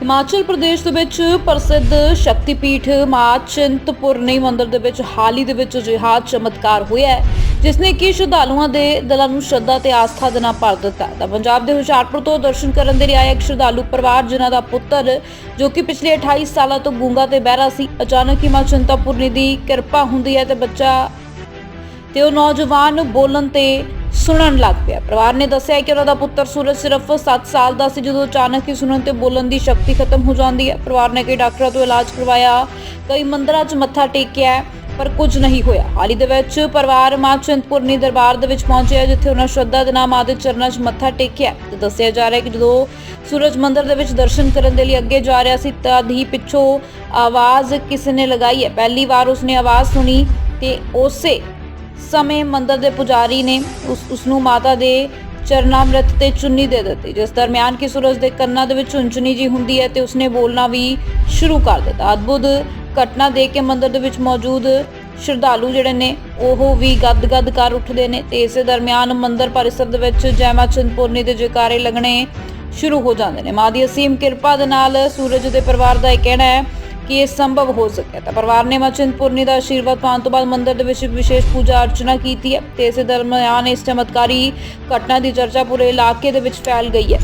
ਹਿਮਾਚਲ ਪ੍ਰਦੇਸ਼ ਦੇ ਵਿੱਚ ਪ੍ਰਸਿੱਧ ਸ਼ਕਤੀਪੀਠ ਮਾਂ ਚਿੰਤਪੁਰਨੀ ਮੰਦਿਰ ਦੇ ਵਿੱਚ ਹਾਲ ਹੀ ਦੇ ਵਿੱਚ ਅਜਿਹਾ ਚਮਤਕਾਰ ਹੋਇਆ ਹੈ, ਜਿਸ ਨੇ ਕਿ ਸ਼ਰਧਾਲੂਆਂ ਦੇ ਦਿਲਾਂ ਨੂੰ ਸ਼ਰਧਾ ਤੇ ਆਸਥਾ ਦੇ ਨਾਲ ਭਰ ਦਿੱਤਾ। ਤਾਂ ਪੰਜਾਬ ਦੇ ਹੁਸ਼ਿਆਰਪੁਰ ਤੋਂ ਦਰਸ਼ਨ ਕਰਨ ਦੇ ਲਈ ਆਇਆ ਇੱਕ ਸ਼ਰਧਾਲੂ ਪਰਿਵਾਰ, ਜਿਨ੍ਹਾਂ ਦਾ ਪੁੱਤਰ, ਜੋ ਕਿ ਪਿਛਲੇ 28 ਸਾਲਾਂ ਤੋਂ ਗੂੰਗਾ ਤੇ ਬਹਿਰਾ ਸੀ, ਅਚਾਨਕ ਹੀ ਮਾਂ ਚਿੰਤਪੁਰਨੀ ਦੀ ਕਿਰਪਾ ਹੁੰਦੀ ਹੈ ਤੇ ਬੱਚਾ ਤੇ ਉਹ ਨੌਜਵਾਨ ਬੋਲਣ ਤੇ ਸੁਣਨ ਲੱਗ ਪਿਆ। ਪਰਿਵਾਰ ਨੇ ਦੱਸਿਆ ਕਿ ਉਹਨਾਂ ਦਾ ਪੁੱਤਰ ਸੂਰਜ ਸਿਰਫ 7 ਸਾਲ ਦਾ ਸੀ, ਜਦੋਂ ਅਚਾਨਕ ਹੀ ਸੁਣਨ ਤੇ ਬੋਲਣ ਦੀ ਸ਼ਕਤੀ ਖਤਮ ਹੋ ਜਾਂਦੀ ਹੈ। ਪਰਿਵਾਰ ਨੇ ਕਈ ਡਾਕਟਰਾਂ ਤੋਂ ਇਲਾਜ ਕਰਵਾਇਆ, ਕਈ ਮੰਦਰਾਂ 'ਚ ਮੱਥਾ ਟੇਕਿਆ, ਪਰ ਕੁਝ ਨਹੀਂ ਹੋਇਆ। ਹਾਲ ਹੀ ਦੇ ਵਿੱਚ ਪਰਿਵਾਰ ਮਾਂ ਚਿੰਤਪੁਰਨੀ ਦਰਬਾਰ ਦੇ ਵਿੱਚ ਪਹੁੰਚਿਆ ਜਿੱਥੇ ਉਹਨਾਂ ਸ਼ਰਧਾ ਦੇ ਨਾਲ ਮਾਂ ਦੇ ਚਰਨਾਂ 'ਚ ਮੱਥਾ ਟੇਕਿਆ ਤੇ ਦੱਸਿਆ ਜਾ ਰਿਹਾ ਹੈ ਕਿ ਜਦੋਂ ਸੂਰਜ ਮੰਦਰ ਦੇ ਵਿੱਚ ਦਰਸ਼ਨ ਕਰਨ ਦੇ ਲਈ ਅੱਗੇ ਜਾ ਰਿਹਾ ਸੀ ਤਦ ਹੀ ਪਿੱਛੋਂ ਆਵਾਜ਼ ਕਿਸੇ ਨੇ ਲਗਾਈ ਹੈ। ਪਹਿਲੀ ਵਾਰ ਉਸਨੇ ਆਵਾਜ਼ ਸੁਣੀ ਤੇ ਉਸੇ ਸਮੇਂ ਮੰਦਰ ਦੇ ਪੁਜਾਰੀ ਨੇ ਉਸ ਉਸ ਨੂੰ ਮਾਤਾ ਦੇ ਚਰਨਾਮ੍ਰਿਤ ਤੇ ਚੁੰਨੀ ਦੇ ਦਿੱਤੀ, ਜਿਸ ਦਰਮਿਆਨ ਕਿ ਸੂਰਜ ਦੇ ਕੰਨਾਂ ਦੇ ਵਿੱਚ ਚੁੰਚਨੀ ਜੀ ਹੁੰਦੀ ਹੈ ਤੇ ਉਸਨੇ ਬੋਲਣਾ ਵੀ ਸ਼ੁਰੂ ਕਰ ਦਿੱਤਾ। ਅਦਭੁਤ ਘਟਨਾ ਦੇਖ ਕੇ ਮੰਦਰ ਦੇ ਵਿੱਚ ਮੌਜੂਦ ਸ਼ਰਧਾਲੂ ਜਿਹੜੇ ਨੇ, ਉਹ ਵੀ ਗੱਦ-ਗੱਦ ਕਰ ਉੱਠਦੇ ਨੇ ਤੇ ਇਸੇ ਦਰਮਿਆਨ ਮੰਦਰ ਪਰਿਸਰ ਦੇ ਵਿੱਚ ਜੈਮਾ ਚਿੰਤਪੁਰਨੀ ਦੇ ਜੈਕਾਰੇ ਲੱਗਣੇ ਸ਼ੁਰੂ ਹੋ ਜਾਂਦੇ ਨੇ। ਮਾਂ ਦੀ ਅਸੀਮ ਕਿਰਪਾ ਦੇ ਨਾਲ ਸੂਰਜ ਦੇ ਪਰਿਵਾਰ ਦਾ ਇਹ ਕਹਿਣਾ ਹੈ ਕਿ ਇਹ ਸੰਭਵ ਹੋ ਸਕਿਆ ਤਾਂ ਪਰਿਵਾਰ ਨੇ ਮਚਿੰਦ ਪੁਰਨੀ ਦਾ ਆਸ਼ੀਰਵਾਦ ਪਾਉਣ ਤੋਂ ਬਾਅਦ ਮੰਦਿਰ ਦੇ ਵਿੱਚ ਵਿਸ਼ੇਸ਼ ਪੂਜਾ ਅਰਚਨਾ ਕੀਤੀ ਹੈ ਤੇ ਇਸੇ ਦਰਮਿਆਨ ਇਸ ਚਮਤਕਾਰੀ ਘਟਨਾ ਦੀ ਚਰਚਾ ਪੂਰੇ ਇਲਾਕੇ ਦੇ ਵਿੱਚ ਫੈਲ ਗਈ ਹੈ।